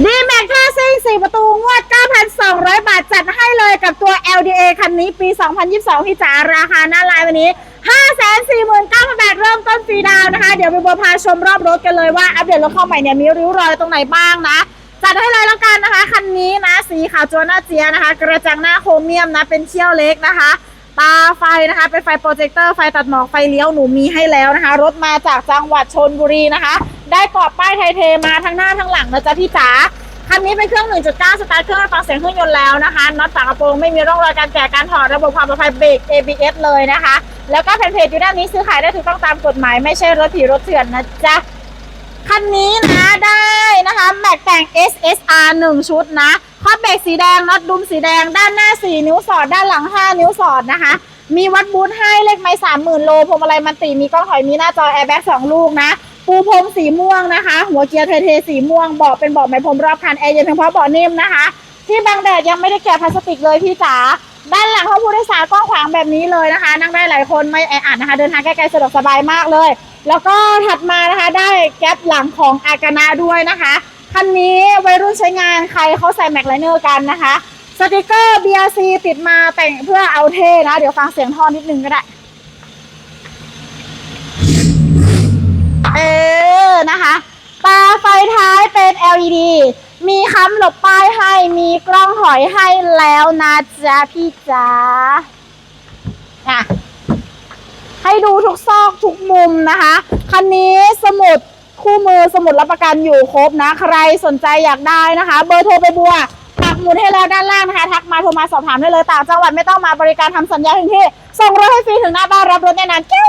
ดีแม็กท่าซิ่ง4ประตูงวด 9,200 บาทจัดให้เลยกับตัว LDA คันนี้ปี 2022ที่จ๋าราคาหน้าลายวันนี้ 549,000บาทเริ่มต้นฟรีดาวนะคะ เดี๋ยวไปบัวพาชมรอบรถกันเลยว่า อัปเดตรถเข้าใหม่เนี่ยมีริ้วรอยตรงไหนบ้างนะ จัดให้เลยแล้วกันนะคะ คันนี้นะ สีขาวจวนหน้าเจียนะคะ กระจังหน้าโครเมียมนะ เป็นเชี่ยวเล็กนะคะ ตาไฟนะคะ เป็นไฟโปรเจคเตอร์ไฟตัดหมอกไฟเลี้ยวหนูมีให้แล้วนะคะ รถมาจากจังหวัดชนบุรีนะคะ ได้กรอบป้ายไทยเทมาทั้งหน้าทั้งหลังนะจ๊ะพี่จ๋าคันนี้เป็นเครื่อง 1.9 สตาร์ทเครื่องฟังเสียงเครื่องยนต์แล้วนะคะน็อตฝากระโปรงไม่มีร่องรอยการแกะการถอดระบบความปลอดภัยเบรก ABS เลยนะคะ แล้วก็แผ่นเพจอยู่ด้านนี้ซื้อขายได้ถูกต้องตามกฎหมายไม่ใช่รถผีรถเถื่อนนะจ๊ะคันนี้นะได้นะคะแม็กแต่ง SSR 1 ชุดนะครอบเบรกสีแดงน็อตดุมสีแดงด้านหน้า 4 นิ้วสอดด้านหลัง 5 นิ้วสอดนะคะ มีวัดบูทให้เลขไม้30,000โลพวงมาลัยมันติมีกล้องถอยมีหน้าจอแอร์แบ็ก2ลูกนะ ปูพรมสีม่วงนะคะ หัวเกียร์เทเทสีม่วงเบาะเป็นเบาะไม้พรมรอบคันแอร์เย็นเพียงพราะเบาะนิ่มนะคะ ที่บังแดดยังไม่ได้แกะพลาสติกเลยพี่จ๋าด้านหลังห้องผู้โดยสารกว้างขวางแบบนี้เลยนะคะ นั่งได้หลายคนไม่แออัดนะคะ เดินทางใกล้ๆสะดวกสบายมากเลย แล้วก็ถัดมานะคะได้แก๊ปหลังของอากานาด้วยนะคะคันนี้วัยรุ่นใช้งานใครเขาใส่แม็กไลเนอร์กันนะคะสติกเกอร์ BRC ติดมาแต่งเพื่อเอาเท่นะ เดี๋ยวฟังเสียงท่อนิดนึงก็ได้ เออ นะคะ ตาไฟท้ายเป็น LED มีค้ำหลบป้ายให้ มีกล้องถอยให้แล้วนะจ๊ะพี่จ๋าอะให้ดูทุกซอกทุกมุมนะคะ คันนี้สมุดคู่มือสมุดรับประกันอยู่ครบนะ ใครสนใจอยากได้นะคะ เบอร์โทรไปบัวปักหมุดให้แล้วด้านล่างนะคะ ทักมาโทรมาสอบถามได้เลยต่างจังหวัดไม่ต้องมาบริการทำสัญญาถึงที่ ส่งรถให้ฟรีถึงหน้าบ้านรับรถแน่นอนเจ้า